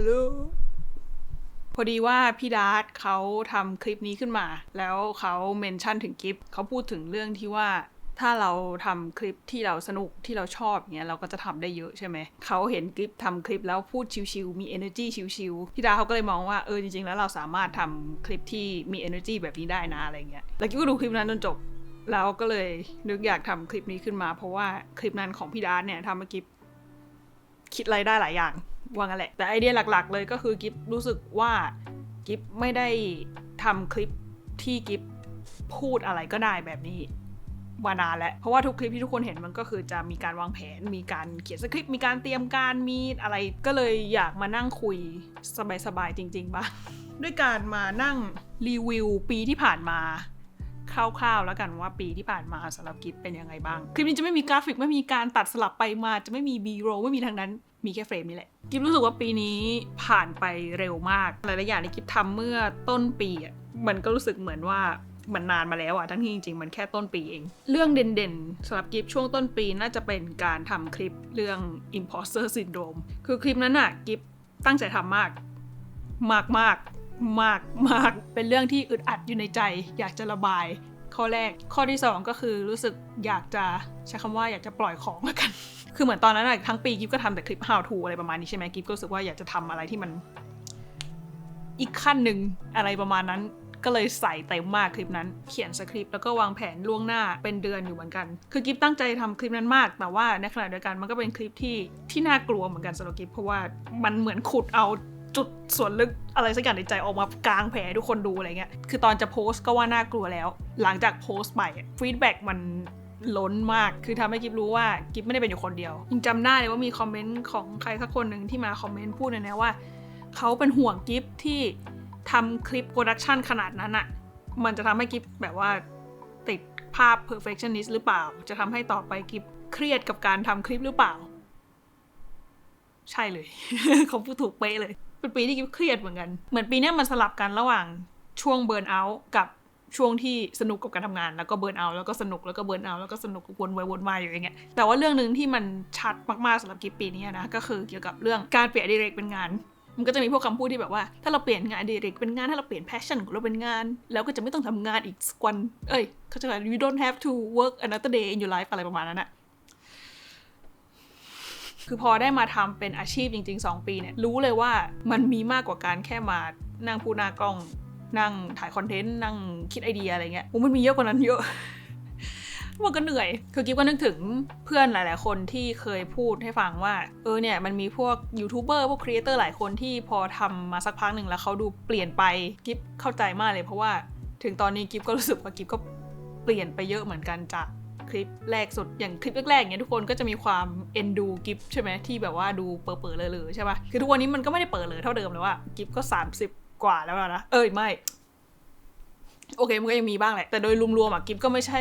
ฮัลโหลพอดีว่าพี่ดาร์ตเขาทำคลิปนี้ขึ้นมา แล้วเขาเมนชั่นถึงกิฟเขาพูดถึงเรื่องที่ว่าถ้าเราทำคลิปที่เราสนุกที่เราชอบเนี้ยเราก็จะทำได้เยอะใช่ไหม เขาเห็นกิฟทำคลิปแล้วพูดชิวๆมี energy ชิวๆพี่ดาเขาก็เลยมองว่าเออจริงๆ แล้วเราสามารถทำคลิปที่มี energy แบบนี้ได้นะอะไรเงี้ย แล้วกิฟก็ดูคลิปนั้นจนจบ แล้วก็เลยนึกอยากทำคลิปนี้ขึ้นมา เพราะว่าคลิปนั้นของพี่ดาร์ตเนี่ยทำมากิฟคิดอะไรได้หลายอย่าง ว่างั้นแหละ แต่ไอเดียหลักๆ เลยก็คือกิฟรู้สึกว่ากิฟไม่ได้ทำคลิปที่กิฟพูดอะไรก็ได้แบบนี้มานานแล้ว เพราะว่าทุกคลิปที่ทุกคนเห็นมันก็คือจะมีการวางแผน มีการเขียนสคริปต์ มีการเตรียมการมีอะไร ก็เลยอยากมานั่งคุยสบายๆจริงๆบ้างด้วยการมานั่งรีวิวปีที่ผ่านมาคร่าวๆแล้วกันว่าปีที่ผ่านมาสำหรับกิฟเป็นยังไงบ้าง คลิปนี้จะไม่มีกราฟิกไม่มีการตัดสลับไปมาจะไม่มีบีโรไม่มีทางนั้น มีแค่เฟรมนี่แหละ กิฟรู้สึกว่าปีนี้ผ่านไปเร็วมากหลายๆอย่างที่กิฟทำเมื่อต้นปีอะมันก็รู้สึกเหมือนว่ามันนานมาแล้วอะทั้งที่จริงๆ มันแค่ต้นปีเอง เรื่องเด่นๆสำหรับกิฟช่วงต้นปีน่าจะเป็นการทำคลิปเรื่อง imposter syndrome คือคลิปนั้นอะกิฟตั้งใจทำมาก มากมากมากมากเป็นเรื่องที่อึดอัดอยู่ในใจ อยากจะระบาย ข้อแรกข้อที่ 2 ก็คือรู้สึกอยากจะใช้คำว่าอยากจะปล่อยของแล้วกัน คือเหมือนตอนนั้นอะทั้งปีกิฟก็ทำแต่คลิป how to อะไรประมาณนี้ใช่ไหมกิฟก็รู้สึกว่าอยากจะทำอะไรที่มัน อีกขั้นหนึ่งอะไรประมาณนั้นก็เลยใส่เต็มมากคลิปนั้น เขียนสคริปต์แล้วก็วางแผนล่วงหน้าเป็นเดือนอยู่เหมือนกัน คือกิฟตั้งใจทำคลิปนั้นมาก แต่ว่าในขณะเดียวกันมันก็เป็นคลิปที่ที่น่ากลัวเหมือนกันสำหรับกิฟเพราะว่ามันเหมือนขุดเอาจุดส่วนลึกอะไรสักอย่างในใจออกมากลางแผลให้ทุกคนดูอะไรเงี้ย คือตอนจะโพสต์ก็ว่าน่ากลัวแล้ว หลังจากโพสต์ไปฟีดแบ็กมัน ล้นมาก คือทำให้กิฟรู้ว่ากิฟไม่ได้เป็นอยู่คนเดียวยังจำได้เลยว่ามีคอมเมนต์ของใครสักคนหนึ่งที่มาคอมเมนต์พูดในนี้ว่าเขาเป็นห่วงกิฟที่ทำคลิปโปรดักชันขนาดนั้นอะมันจะทำให้กิฟแบบว่าติดภาพ perfectionist หรือเปล่า จะทำให้ต่อไปกิฟเครียดกับการทำคลิปหรือเปล่า ใช่เลยเขาพูดถูกเป๊ะเลย เป็นปีที่กิฟเครียดเหมือนกัน เหมือนปีเนี้ยมันสลับกันระหว่างช่วงเบิร์นเอาท์กับ ช่วงที่สนุกกับการทำงาน แล้วก็เบิร์นเอาแล้วก็สนุกแล้วก็เบิร์นเอาแล้วก็สนุกวนไปวนมาอยู่อย่างเงี้ยแต่ว่าเรื่องหนึ่งที่มันชัดมากๆสำหรับกิฟปีนี้นะก็คือเกี่ยวกับเรื่องการเปลี่ยนดีเรกเป็นงานมันก็จะมีพวกคำพูดที่แบบว่า ถ้าเราเปลี่ยนงานดีเรกเป็นงานถ้าเราเปลี่ยนแพชชั่นของเราเป็นงาน แล้วก็จะไม่ต้องทำงานอีกสักวัน เอ้ยเขาจะว่า you don't have to work another day in your life อะไรประมาณนั้นอะคือพอได้มาทำเป็นอาชีพจริง ๆ 2 ปีเนี่ย รู้เลยว่ามันมีมากกว่าการแค่มานั่งพูดหน้ากล้อง นั่งถ่ายคอนเทนต์นั่งคิดไอเดียอะไรเงี้ยมันมีเยอะกว่านั้นเยอะมันก็เหนื่อย คือกิ๊บก็นึกถึงเพื่อนหลาย ๆ คนที่เคยพูดให้ฟังว่า เออเนี่ยมันมีพวกยูทูบเบอร์พวกครีเอเตอร์หลายคนที่พอทำมาสักพักหนึ่งแล้วเขาดูเปลี่ยนไปกิ๊บเข้าใจมากเลยเพราะว่าถึงตอนนี้กิ๊บก็รู้สึกว่ากิ๊บก็เปลี่ยนไปเยอะเหมือนกันจากคลิปแรกสุดอย่างคลิปแรกๆเนี่ยทุกคนก็จะมีความเอ็นดูกิฟใช่ไหมที่แบบว่าดูเปิดๆเลยๆใช่ป่ะคือทุกวันนี้มันก็ไม่ได้เปิดเลยเท่าเดิมแล้วว่ากิฟก็ 30 กว่าแล้วนะ เอ้ยไม่ โอเคมันก็ยังมีบ้างแหละ แต่โดยรวมๆอะกิฟก็ไม่ใช่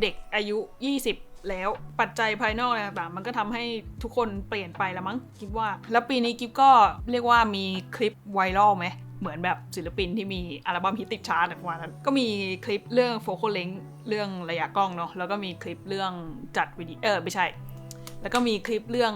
เด็กอายุ 20 แล้วปัจจัยภายนอกอะไรต่างๆ มันก็ทำให้ทุกคนเปลี่ยนไปล้วมั้งกิฟว่า แล้วปีนี้กิฟก็เรียกว่ามีคลิปไวรัลไหมเหมือนแบบศิลปินที่มีอัลบั้มฮิตติดชาร์ตประมาณนั้น ก็มีคลิปเรื่องโฟกัสเลงเรื่องระยะกล้องเนาะแล้วก็มีคลิปเรื่องจัดวิดีโอเออไม่ใช่ แล้วก็มีคลิปเรื่อง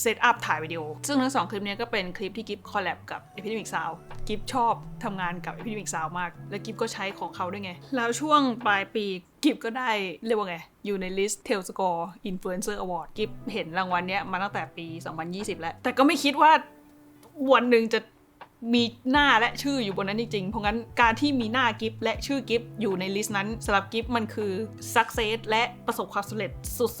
เซตอัพถ่ายวิดีโอ ซึ่งทั้งสองคลิปนี้ก็เป็นคลิปที่กิฟคอลแลบกับ Epidemic Sound กิฟชอบทำงานกับ Epidemic Sound มาก และกิฟก็ใช้ของเขาด้วยไง แล้วช่วงปลายปีกิฟก็ได้เรียกว่าไง อยู่ในลิสต์ t e l Score Influencer Award กิฟเห็นรางวัลเนี้ยมาตั้งแต่ปี 2020 แล้ว แต่ก็ไม่คิดว่าวันหนึ่งจะ มีหน้าและชื่ออยู่บนนั้นจริงๆ เพราะงั้นการที่มีหน้ากิฟและชื่อกิฟอยู่ในลิสต์นั้นสำหรับกิฟมันคือ success และประสบความสำเร็จ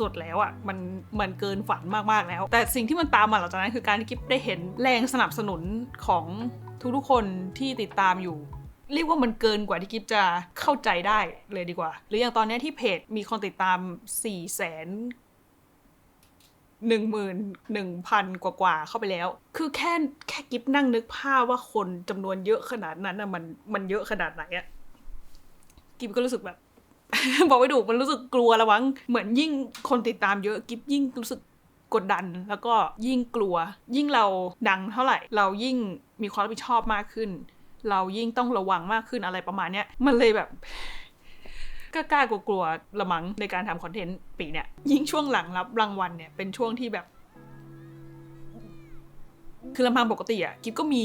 สุดๆ แล้วอะ่ะมันมันเกินฝันมากๆแล้ว แต่สิ่งที่มันตามมาหลังจากนั้นคือการที่กิฟได้เห็นแรงสนับสนุนของทุกๆคนที่ติดตามอยู่เรียกว่ามันเกินกว่าที่กิฟจะเข้าใจได้เลยดีกว่า หรืออย่างตอนนี้ที่เพจมีคนติดตาม4 0 0 0 0 หนึ่งหมื่นหนึ่งพันกว่าๆเข้าไปแล้ว คือแค่แค่กิฟนั่งนึกภาพว่าคนจำนวนเยอะขนาดนั้นนะมันมันเยอะขนาดไหนอะกิฟก็รู้สึกแบบ บอกไม่ถูกมันรู้สึกกลัวระวัง เหมือนยิ่งคนติดตามเยอะกิฟยิ่งรู้สึกกดดันแล้วก็ยิ่งกลัว ยิ่งเราดังเท่าไหร่ เรายิ่งมีความรับผิดชอบมากขึ้น เรายิ่งต้องระวังมากขึ้นอะไรประมาณเนี้ยมันเลยแบบ กล้ากลัวๆละมังในการทำคอนเทนต์ปีเนี่ยยิ่งช่วงหลังรับรางวัลเนี่ยเป็นช่วงที่แบบ คือลำพังปกติอะกิฟก็มี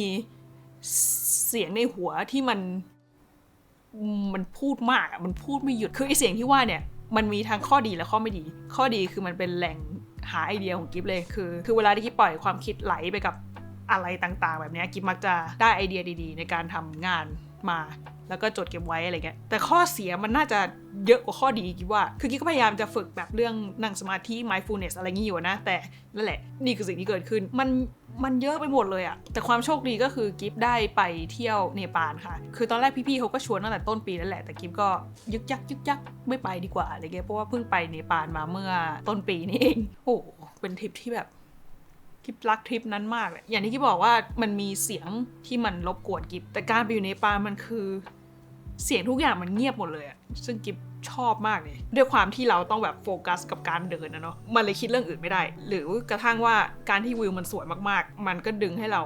เสียงในหัวที่มัน มันพูดมากอะมันพูดไม่หยุดคือไอเสียงที่ว่าเนี่ยมันมีทั้งข้อดีและข้อไม่ดี ข้อดีคือมันเป็นแหล่งหาไอเดียของกิฟเลยคือ คือเวลาที่กิฟปล่อยความคิดไหลไปกับอะไรต่างๆ แบบเนี้ยกิฟมักจะได้ไอเดียดีๆ ในการทำงานมา แล้วก็จดเก็บไว้อะไรเงี้ยแต่ข้อเสียมันน่าจะเยอะกว่าข้อดีกิฟว่า คือกิฟก็พยายามจะฝึกแบบเรื่องนั่งสมาธิ mindfulness อะไรงี้อยู่นะ แต่นั่นแหละนี่คือสิ่งที่เกิดขึ้นมันมันเยอะไปหมดเลยอะแต่ความโชคดีก็คือกิฟได้ไปเที่ยวเนปาลค่ะ คือตอนแรกพี่ๆเขาก็ชวนตั้งแต่ต้นปีนั่นแหละ แต่กิฟก็ยึกยักยึกยักไม่ไปดีกว่าอะไรเงี้ย เพราะว่าเพิ่งไปเนปาลมาเมื่อต้นปีนี่เอง โอ้ เป็นทริปที่แบบกิฟรักทริปนั้นมากเลยอย่างที่กิฟบอกว่ามันมีเสียงที่มันรบกวนกิฟแต่การไปอยู่ในปาลมันคือ เสียงทุกอย่างมันเงียบหมดเลยอะซึ่งกิฟชอบมากเลยด้วยความที่เราต้องแบบโฟกัสกับการเดินนะเนาะมันเลยคิดเรื่องอื่นไม่ได้ หรือกระทั่งว่าการที่วิวมันสวยมากๆ มันก็ดึงให้เรา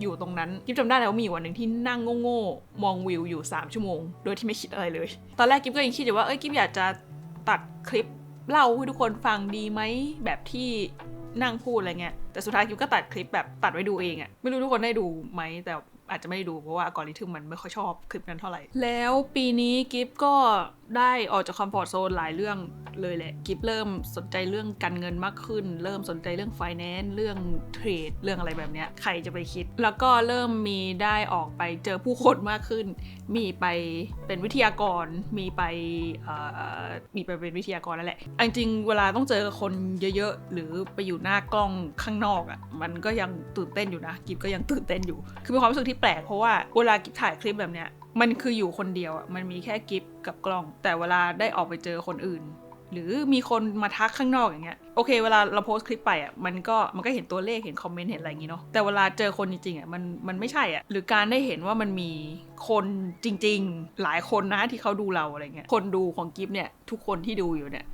อยู่ตรงนั้นกิฟจำได้แล้วามีวันหนึ่งที่นั่งโง่ๆมองวิวอยู่ 3 ชั่วโมง โดยที่ไม่คิดอะไรเลย ตอนแรกกิฟก็ยังคิดอยู่ว่าเอ้ยกิฟอยากจะตัดคลิปเล่าให้ทุกคนฟังดีไหมแบบที่นั่งพูดอะไรเงี้ยแต่สุดท้ายกิฟก็ตัดคลิปแบบตัดไว้ดูเองอะไม่รู้ทุกคนได้ดูไหมแต่ อาจจะไม่ได้ดูเพราะว่าอัลกอริทึมมันไม่ค่อยชอบคลิปนั้นเท่าไหร่ แล้วปีนี้กิฟก็ได้ออกจากคอมฟอร์ทโซนหลายเรื่องเลยแหละ กิฟเริ่มสนใจเรื่องการเงินมากขึ้น เริ่มสนใจเรื่องไฟแนนซ์เรื่องเทรดเรื่องอะไรแบบเนี้ยใครจะไปคิด แล้วก็เริ่มมีได้ออกไปเจอผู้คนมากขึ้น มีไปเป็นวิทยากร มีไปมีไปเป็นวิทยากรนั่นแหละจริงเวลาต้องเจอคนเยอะๆ หรือไปอยู่หน้ากล้องข้างนอกอะ่ะมันก็ยังตื่นเต้นอยู่นะกิฟก็ยังตื่นเต้นอยู่ คือเป็นความรู้สึกที่แปลกเพราะว่าเวลากิฟถ่ายคลิปแบบเนี้ยมันคืออยู่คนเดียวอะมันมีแค่กิฟกับกล้อง แต่เวลาได้ออกไปเจอคนอื่น หรือมีคนมาทักข้างนอกอย่างเงี้ยโอเค เวลาเราโพสคลิปไปอะมันก็มันก็เห็นตัวเลขเห็นคอมเมนต์เห็นอะไรอย่างงี้เนาะแต่เวลาเจอคนจริงๆอะมันมันไม่ใช่อะหรือการได้เห็นว่ามันมีคนจริง ๆ หลายคนนะที่เขาดูเราอะไรเงี้ยคนดูของกิฟเนี่ยทุกคนที่ดูอยู่เนี่ย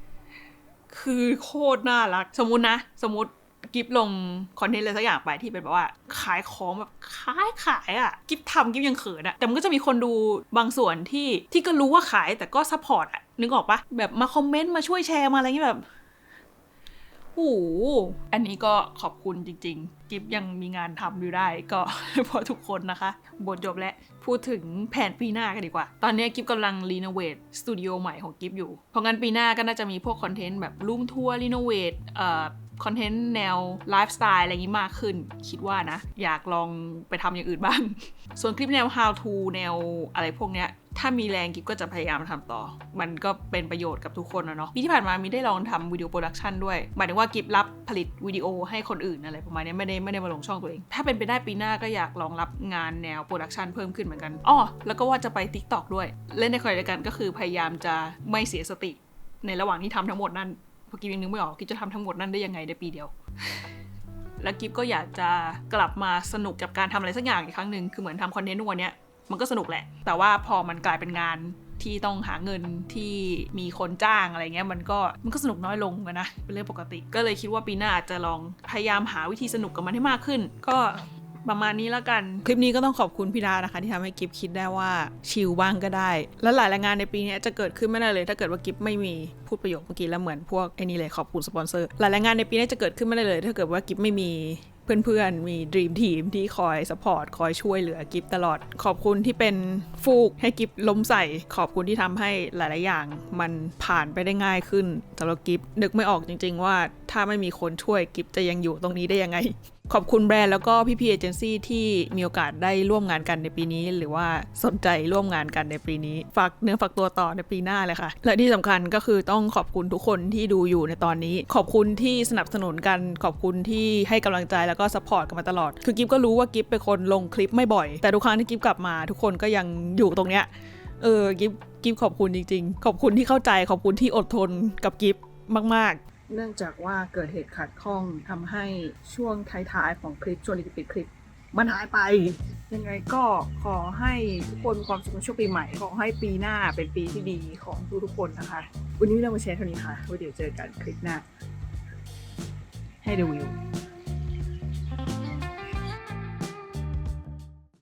คือโคตรน่ารัก สมมตินะ สมมติ กิฟลงคอนเทนต์อะไรสักอย่างไปที่เป็นแบบว่า ขายของแบบขายขายอะกิฟทำกิฟยังเขินอะแต่มันก็จะมีคนดูบางส่วนที่ที่ก็รู้ว่าขายแต่ก็ซัพพอร์ตอะ นึกออกปะแบบมาคอมเมนต์มาช่วยแชร์มาอะไรเงี้ยแบบโอ้โหอันนี้ก็ขอบคุณจริง ๆ กิฟยังมีงานทำอยู่ได้ก็เพราะทุกคนนะคะ บทจบแล้วพูดถึงแผนปีหน้ากันดีกว่า ตอนนี้กิฟกำลังรีโนเวทสตูดิโอใหม่ของกิฟอยู่ เพราะงั้นปีหน้าก็น่าจะมีพวกคอนเทนต์แบบรูมทัวร์รีโนเวทเอ่อ คอนเทนต์แนวไลฟ์สไตล์อะไรอย่างนี้มากขึ้น คิดว่านะ อยากลองไปทำอย่างอื่นบ้าง ส่วนคลิปแนว how to แนวอะไรพวกเนี้ยถ้ามีแรงกิฟก็จะพยายามทำต่อ มันก็เป็นประโยชน์กับทุกคนนะเนาะ ปีที่ผ่านมามีได้ลองทำวิดีโอโปรดักชันด้วย หมายถึงว่ากิฟรับผลิตวิดีโอให้คนอื่นอะไรประมาณนี้ไม่ได้ไม่ได้มาลงช่องตัวเอง ถ้าเป็นไปได้ปีหน้าก็อยากลองรับงานแนวโปรดักชันเพิ่มขึ้นเหมือนกันอ้อแล้วก็ว่าจะไป TikTok ด้วย เล่นในคอยเดียวกันก็คือพยายามจะไม่เสียสติในระหว่างที่ทำทั้งหมดนั่น พราะกิฟยังนึกไม่ออกกิฟจะทำทั้งหมดนั่นได้ยังไงในปีเดียว แล้วกิฟก็อยากจะกลับมาสนุกกับการทำอะไรสักอย่างอีกครั้งหนึ่งคือเหมือนทำคอนเทนต์ทุกวันเนี้ยมันก็สนุกแหละ แต่ว่าพอมันกลายเป็นงานที่ต้องหาเงินที่มีคนจ้างอะไรเงี้ยมันก็มันก็สนุกน้อยลงนะเป็นเรื่องปกติ ก็เลยคิดว่าปีหน้าอาจจะลองพยายามหาวิธีสนุกกับมันให้มากขึ้น ก็ ประมาณนี้แล้วกัน คลิปนี้ก็ต้องขอบคุณพี่ดานะคะ ที่ทำให้กิฟคิดได้ว่าชิลบ้างก็ได้ แล้วหลายรายงานในปีนี้จะเกิดขึ้นไม่ได้เลย ถ้าเกิดว่ากิฟไม่มีพูดประโยคเมื่อกี้แล้วเหมือนพวกไอ้นี่เลยขอบคุณสปอนเซอร์หลายรายงานในปีนี้จะเกิดขึ้นไม่ได้เลย ถ้าเกิดว่ากิฟไม่มีเพื่อนๆ มีดีมทีมที่คอยสปอร์ต คอยช่วยเหลือกิฟตลอด ขอบคุณที่เป็นฟูกให้กิฟล้มใส่ ขอบคุณที่ทำให้หลาย ๆ อย่าง มันผ่านไปได้ง่ายขึ้นสำหรับกิฟนึกไม่ออกจริง ๆ ว่าถ้าไม่มีคนช่วยกิฟจะยังอยู่ตรงนี้ได้ยังไง ขอบคุณแบรนด์แล้วก็พี่พีเอเจนซี่ที่มีโอกาสได้ร่วมงานกันในปีนี้ หรือว่าสนใจร่วมงานกันในปีนี้ ฝากเนื้อฝากตัวต่อในปีหน้าเลยค่ะ และที่สำคัญก็คือต้องขอบคุณทุกคนที่ดูอยู่ในตอนนี้ ขอบคุณที่สนับสนุนกันขอบคุณที่ให้กำลังใจแล้วก็สปอร์ตกันมาตลอด คือกิฟก็รู้ว่ากิฟเป็นคนลงคลิปไม่บ่อย แต่ทุกครั้งที่กิฟกลับมา ทุกคนก็ยังอยู่ตรงเนี้ยเออกิฟกิฟขอบคุณจริง ๆ ขอบคุณที่เข้าใจขอบคุณที่อดทนกับกิฟมาก ๆ เนื่องจากว่าเกิดเหตุขัดข้องทำให้ช่วงท้ายๆของคลิปช่วงลิปิดคลิป มันหายไป ยังไงก็ขอให้ทุกคนความสุขในช่วงปีใหม่ ขอให้ปีหน้าเป็นปีที่ดีของทุกๆคนนะคะ วันนี้เรามาแชร์เท่านี้ค่ะไว้เดี๋ยวเจอกันคลิปหน้า ให้ดูวิว